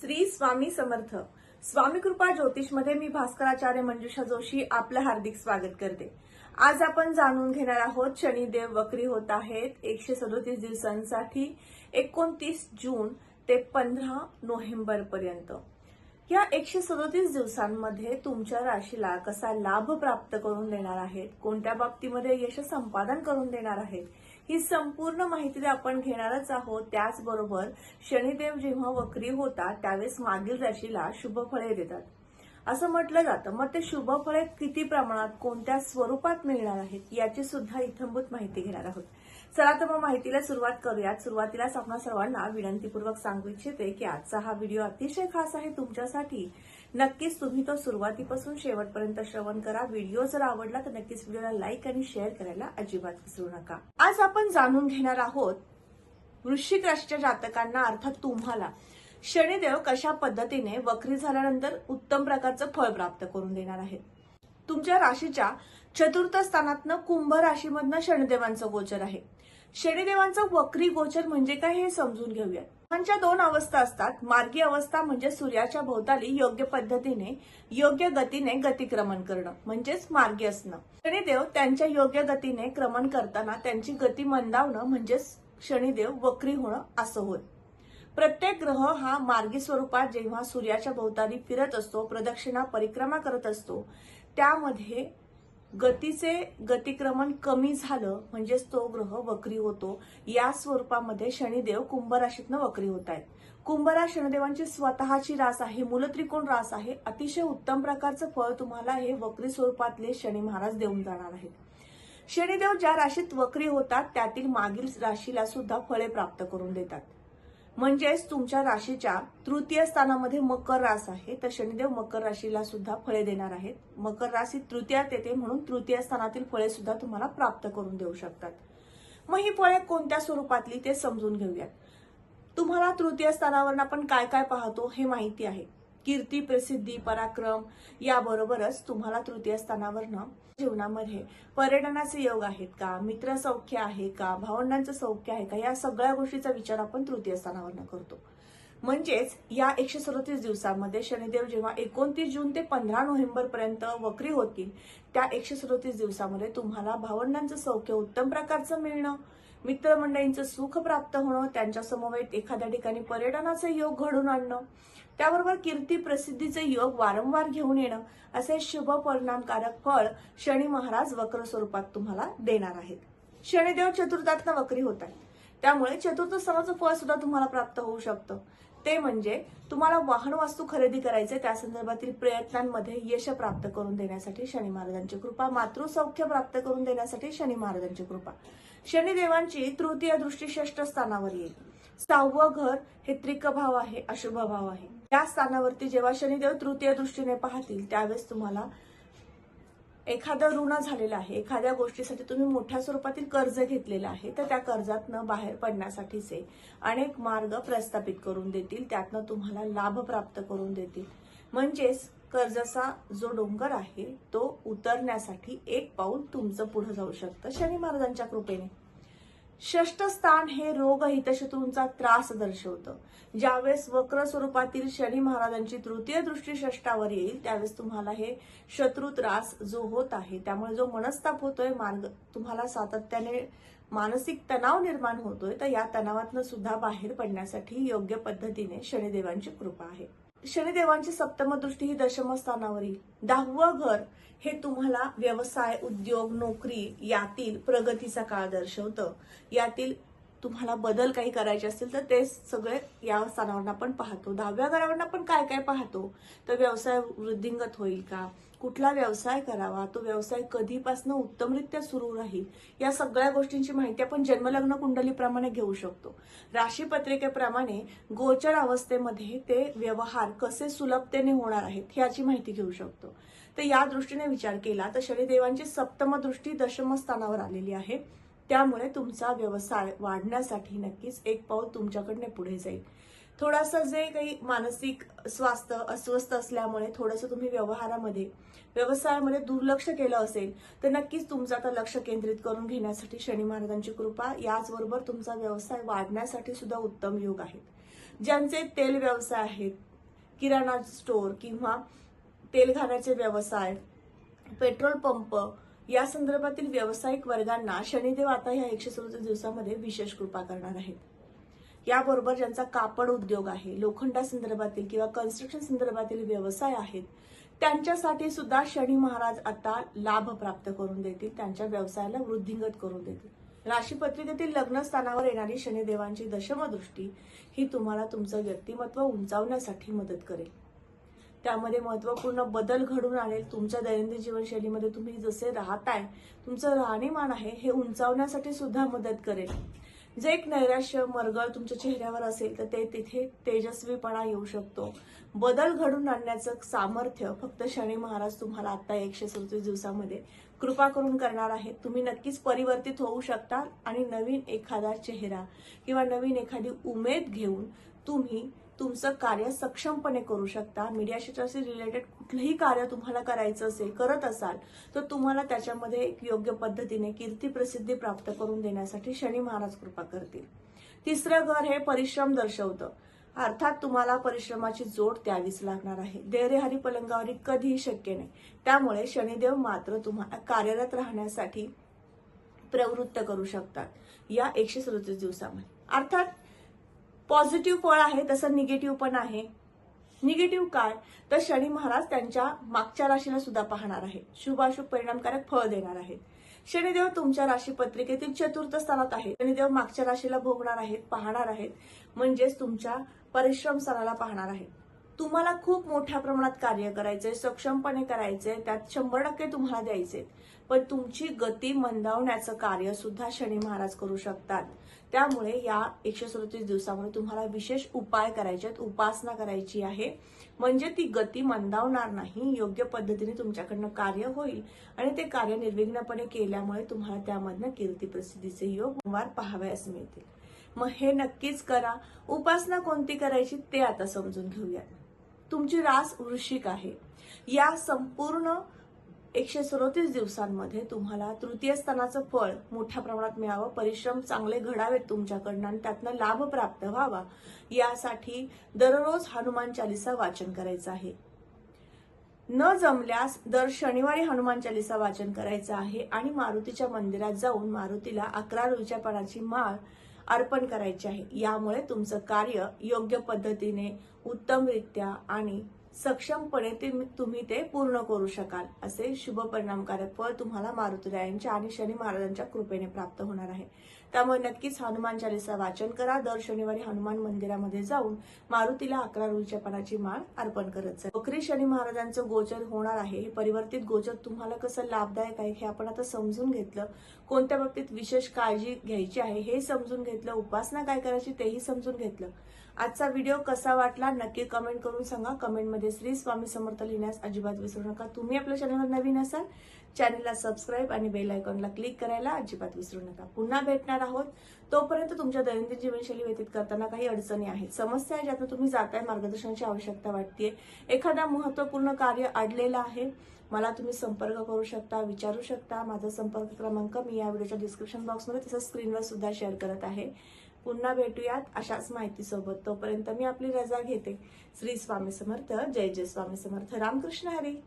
श्री स्वामी समर्थ. स्वामी कृपा ज्योतिषमध्ये मी भास्कराचार्य मंजुषा जोशी आपलं हार्दिक स्वागत करते. आज आपण जाणून घेणार आहोत शनिदेव वक्री होत आहेत एकशे सदोतीस दिवसांसाठी एकोणतीस जून ते पंधरा नोव्हेंबर पर्यंत. या एकशे सदोतीस दिवसांमध्ये तुमच्या राशीला कसा लाभ प्राप्त करून देणार आहेत कोणत्या बाबतीमध्ये यश संपादन करून देणार आहेत ही संपूर्ण माहिती आपण घेणारच आहोत त्याचबरोबर शनिदेव जेव्हा वक्री होतात त्यावेळेस मागील राशीला शुभ फळे देतात. असं म्हटलं जातं. मग ते शुभ फळे किती प्रमाणात कोणत्या स्वरूपात मिळणार आहेत याची सुद्धा इथंभूत माहिती घेणार आहोत. चला तर मग माहितीला सुरुवात करूयात. सुरुवातीलाच आपण सर्वांना विनंतीपूर्वक सांगू इच्छिते की आजचा हा व्हिडिओ अतिशय खास आहे तुमच्यासाठी. नक्कीच तुम्ही तो सुरुवातीपासून शेवटपर्यंत श्रवण करा. व्हिडिओ जर आवडला तर नक्कीच व्हिडिओला लाईक आणि शेअर करायला अजिबात विसरू नका. आज आपण जाणून घेणार आहोत वृश्चिक राशीच्या जातकांना अर्थात तुम्हाला. शनिदेव कशा पद्धतीने वक्री झाल्यानंतर उत्तम प्रकारचं फळ प्राप्त करून देणार आहेत? तुमच्या राशीच्या चतुर्थ स्थानातनं कुंभ राशीमधनं शनिदेवांचं गोचर आहे. शनिदेवांचं वक्री गोचर म्हणजे काय हे समजून घेऊयात. ग्रहांच्या दोन अवस्था असतात. मार्गी अवस्था म्हणजे सूर्याच्या भोवताली योग्य पद्धतीने योग्य गतीने गतिक्रमण करणं म्हणजेच मार्गी असणं. शनिदेव त्यांच्या योग्य गतीने क्रमण करताना त्यांची गती मंदावणं म्हणजेच शनिदेव वक्री होणं असं होय. प्रत्येक ग्रह हा मार्गी स्वरूपात जेव्हा सूर्याच्या भोवताली फिरत असतो प्रदक्षिणा परिक्रमा करत असतो त्यामध्ये गतीचे गतिक्रमण कमी झालं म्हणजेच तो ग्रह वक्री होतो. या स्वरूपामध्ये शनिदेव कुंभ राशीतनं वक्री होत आहेत. कुंभरा शनिदेवांची स्वतःची रास आहे मूलत्रिकोण रास आहे. अतिशय उत्तम प्रकारचं फळ तुम्हाला हे वक्री स्वरूपातले शनी महाराज देऊन जाणार आहेत. शनिदेव ज्या राशीत वक्री होतात त्यातील मागील राशीला सुद्धा फळे प्राप्त करून देतात. म्हणजेच तुमच्या राशीच्या तृतीय स्थानामध्ये मकर रास आहे तर शनिदेव मकर राशीला सुद्धा फळे देणार आहेत. मकर राशी तृतीयात येते म्हणून तृतीय स्थानातील फळे सुद्धा तुम्हाला प्राप्त करून देऊ शकतात. मग ही फळे कोणत्या स्वरूपातली ते समजून घेऊयात. तुम्हाला तृतीय स्थानावर आपण काय काय पाहतो हे माहिती आहे. कीर्ती प्रसिद्धी पराक्रम याबरोबरच तुम्हाला तृतीय स्थानावरनं जीवनामध्ये पर्यटनाचे योग आहेत का? मित्र सौख्य आहे का? भावंडांचं सौख्य आहे का? या सगळ्या गोष्टीचा विचार आपण तृतीय स्थानावरनं करतो. म्हणजेच या एकशे सदोतीस दिवसांमध्ये शनिदेव जेव्हा एकोणतीस जून ते पंधरा नोव्हेंबर पर्यंत वक्री होतील त्या एकशे सदोतीस दिवसामध्ये तुम्हाला भावंडांचं सौख्य उत्तम प्रकारचं मिळणं मित्रमंडळींचं सुख प्राप्त होणं त्यांच्या समवेत एखाद्या ठिकाणी पर्यटनाचे योग घडून आणणं त्याबरोबर कीर्ती प्रसिद्धीचे योग वारंवार घेऊन येणं असे शुभ परिणामकारक फळ शनी महाराज वक्र स्वरूपात तुम्हाला देणार आहेत. शनिदेव चतुर्थातनं वक्री होत आहे त्यामुळे चतुर्थ स्थानाचं फळ सुद्धा तुम्हाला प्राप्त होऊ शकतं. ते म्हणजे तुम्हाला वाहन वस्तू खरेदी करायचे त्या संदर्भातील प्रयत्नांमध्ये यश प्राप्त करून देण्यासाठी शनी महाराजांची कृपा मातृसौख्य प्राप्त करून देण्यासाठी शनी महाराजांची कृपा. शनिदेवांची तृतीय दृष्टी षष्ठ स्थानावर येईल. सहावं घर हे त्रिक भाव आहे अशुभ भाव आहे. त्या स्थानावरती जेव्हा शनिदेव तृतीय दृष्टीने पाहतील त्यावेळेस तुम्हाला एखादं ऋण झालेलं आहे एखाद्या गोष्टीसाठी तुम्ही मोठ्या स्वरूपातील कर्ज घेतलेलं आहे तर त्या कर्जातनं बाहेर पडण्यासाठीचे अनेक मार्ग प्रस्थापित करून देतील. त्यातनं तुम्हाला लाभ प्राप्त करून देतील. म्हणजेच कर्जाचा जो डोंगर आहे तो उतरण्यासाठी एक पाऊल तुमचं पुढे जाऊ शकतं. शनी महाराजांच्या कृपेने. षष्ठ स्थान हे रोग हितशत्रूंचा त्रास दर्शवतं. ज्यावेळेस वक्र स्वरूपातील शनी महाराजांची तृतीय दृष्टी षष्टावर येईल त्यावेळेस तुम्हाला हे शत्रू त्रास जो होत आहे त्यामुळे जो मनस्ताप होतोय मार्ग तुम्हाला सातत्याने मानसिक तणाव निर्माण होतोय तर या तणावातनं सुद्धा बाहेर पडण्यासाठी योग्य पद्धतीने शनिदेवांची कृपा आहे. शनिदेवांची सप्तमदृष्टी ही दशमस्थानावरील. दहावं घर हे तुम्हाला व्यवसाय उद्योग नोकरी यातील प्रगतीचा काळ दर्शवतं. यातील तुम्हाला बदल काही करायचे असतील तर ते सगळे या स्थानावर आपण पाहतो. दहाव्या घरावर आपण काय काय पाहतो? तर व्यवसाय वृद्धिंगत होईल का? कुठला व्यवसाय करावा तो व्यवसाय कधीपासून उत्तमरित्या सुरू राहील या सगळ्या गोष्टींची माहिती आपण जन्मलग्न कुंडलीप्रमाणे घेऊ शकतो. राशीपत्रिकेप्रमाणे गोचर अवस्थेमध्ये ते व्यवहार कसे सुलभतेने होणार आहेत याची माहिती घेऊ शकतो. तर या दृष्टीने विचार केला तर शनिदेवांची सप्तम दृष्टी दशम स्थानावर आलेली आहे. त्यामुळे तुमचा व्यवसाय वाढण्यासाठी नक्कीच एक पाऊल तुमच्याकडनं पुढे जाईल. थोडासा जे काही मानसिक स्वास्थ्य अस्वस्थ असल्यामुळे थोडंसं तुम्ही व्यवहारामध्ये व्यवसायामध्ये दुर्लक्ष केलं असेल तर नक्कीच तुमचं आता लक्ष केंद्रित करून घेण्यासाठी शनी महाराजांची कृपा याचबरोबर तुमचा व्यवसाय वाढण्यासाठी सुद्धा उत्तम योग आहेत. ज्यांचे तेल व्यवसाय आहेत किराणा स्टोअर किंवा तेल घाण्याचे व्यवसाय पेट्रोल पंप या संदर्भातील व्यावसायिक वर्गांना शनिदेव आता या एकशे सदोतीस दिवसामध्ये विशेष कृपा करणार आहेत. याबरोबर ज्यांचा कापड उद्योग आहे लोखंडा संदर्भातील किंवा कन्स्ट्रक्शन संदर्भातील व्यवसाय आहेत त्यांच्यासाठी सुद्धा शनी महाराज आता लाभ प्राप्त करून देतील त्यांच्या व्यवसायाला वृद्धिंगत करून देतील. राशीपत्रिकेतील लग्नस्थानावर येणारी शनिदेवांची दशमदृष्टी ही तुम्हाला तुमचं व्यक्तिमत्व उंचावण्यासाठी मदत करेल. त्यामध्ये महत्त्वपूर्ण बदल घडून आणेल. तुमच्या दैनंदिन जीवनशैलीमध्ये तुम्ही जसे राहताय तुमचं राहणीमान आहे हे उंचावण्यासाठी सुद्धा मदत करेल. जे एक नैराश्य मरगळ तुमच्या चेहऱ्यावर असेल तर ते तिथे तेजस्वीपणा येऊ शकतो. बदल घडून आणण्याचं सामर्थ्य फक्त शनी महाराज तुम्हाला आता एकशे सदतीस दिवसामध्ये कृपा करून करणार आहे तुम्ही नक्कीच परिवर्तित होऊ शकता आणि नवीन एखादा चेहरा किंवा नवीन एखादी उमेद घेऊन तुम्ही तुमचं कार्य सक्षमपणे करू शकता. मीडिया क्षेत्राशी रिलेटेड कुठलंही कार्य तुम्हाला करायचं असेल करत असाल तर तुम्हाला त्याच्यामध्ये एक योग्य पद्धतीने कीर्ती प्रसिद्धी प्राप्त करून देण्यासाठी शनी महाराज कृपा करतील. तिसरं घर हे परिश्रम दर्शवतं. अर्थात तुम्हाला परिश्रमाची जोड द्यावीच लागणार आहे. देहरेहारी पलंगावरी कधीही शक्य नाही. त्यामुळे शनिदेव मात्र तुम्हाला कार्यरत राहण्यासाठी प्रवृत्त करू शकतात. या एकशे सदतीस दिवसामध्ये. अर्थात पॉझिटिव्ह फळ आहे तसं निगेटिव्ह पण आहे. निगेटिव्ह काय? तर शनी महाराज त्यांच्या मागच्या राशीला सुद्धा पाहणार आहे शुभाशुभ परिणामकारक फळ देणार आहेत. शनिदेव तुमच्या राशी पत्रिकेतील चतुर्थ स्थानात आहे शनिदेव मागच्या राशीला भोगणार आहेत पाहणार आहेत. म्हणजेच तुमच्या परिश्रम स्थानाला पाहणार आहेत. तुम्हाला खूप मोठ्या प्रमाणात कार्य करायचंय सक्षमपणे करायचंय त्यात शंभर टक्के तुम्हाला द्यायचे पण तुमची गती मंदावण्याचं कार्य सुद्धा शनी महाराज करू शकतात. त्यामुळे या एकशे सदतीस दिवसामध्ये तुम्हाला विशेष उपाय करायचे आहेत उपासना करायची आहे. म्हणजे ती गती मंदावणार नाही योग्य पद्धतीने तुमच्याकडनं कार्य होईल आणि ते कार्य निर्विघ्नपणे केल्यामुळे तुम्हाला त्यामधनं कीर्ती प्रसिद्धीचे योग वार पाहावयास मिळतील. मग हे नक्कीच करा. उपासना कोणती करायची ते आता समजून घेऊया तुमची रास वृश्चिक आहे. या संपूर्ण एकशे सदोतीस दिवसांमध्ये तुम्हाला तृतीय स्थानाचं फळ मोठ्या प्रमाणात मिळावं परिश्रम चांगले घडावेत तुमच्याकडनं आणि त्यातनं लाभ प्राप्त व्हावा. यासाठी दररोज हनुमान चालिसा वाचन करायचं आहे. न जमल्यास दर शनिवारी हनुमान चालिसा वाचन करायचं आहे आणि मारुतीच्या मंदिरात जाऊन मारुतीला अकरा रुईच्या पानाची माळ अर्पण करायची आहे. यामुळे तुमचं कार्य योग्य पद्धतीने उत्तमरित्या आणि सक्षमपणे ते तुम्ही ते पूर्ण करू शकाल असे शुभ परिणामकारक फळ तुम्हाला मारुतीरायांच्या आणि शनी महाराजांच्या कृपेने प्राप्त होणार आहे. त्यामुळे नक्कीच हनुमान चालीसा वाचन करा. दर शनिवारी हनुमान मंदिरामध्ये जाऊन मारुतीला अकरा रुईच्या पानाची माळ अर्पण करत जा. बकरी शनी महाराजांचं गोचर होणार आहे. हे परिवर्तित गोचर तुम्हाला कसं लाभदायक आहे हे आपण आता समजून घेतलं. कोणत्या बाबतीत विशेष काळजी घ्यायची आहे हे समजून घेतलं. उपासना काय करायची तेही समजून घेतलं. आजचा व्हिडिओ कसा वाटला नक्की कमेंट करून सांगा. कमेंटमध्ये श्री स्वामी समर्थ लिहिण्यास अजिबात विसरू नका. तुम्ही आपल्या चॅनलवर नवीन असाल चॅनलला सबस्क्राईब आणि बेल आयकॉनला क्लिक करायला अजिबात विसरू नका. पुन्हा भेटणार आहोत. तोपर्यंत तुमच्या दैनंदिन जीवनशैली व्यतीत करताना काही अडचणी आहेत समस्या आहे ज्यातून तुम्ही जाताय मार्गदर्शनाची आवश्यकता वाटते एखादा महत्त्वपूर्ण कार्य अडलेलं आहे मला तुम्ही संपर्क करू शकता विचारू शकता. माझा संपर्क क्रमांक मी या व्हिडिओच्या डिस्क्रिप्शन बॉक्समध्ये तसंच स्क्रीनवर सुद्धा शेअर करत आहे. पुन्हा भेटूयात अशाच माहितीसोबत. तोपर्यंत मी आपली रजा घेते. श्री स्वामी समर्थ. जय जय स्वामी समर्थ. रामकृष्ण हरी.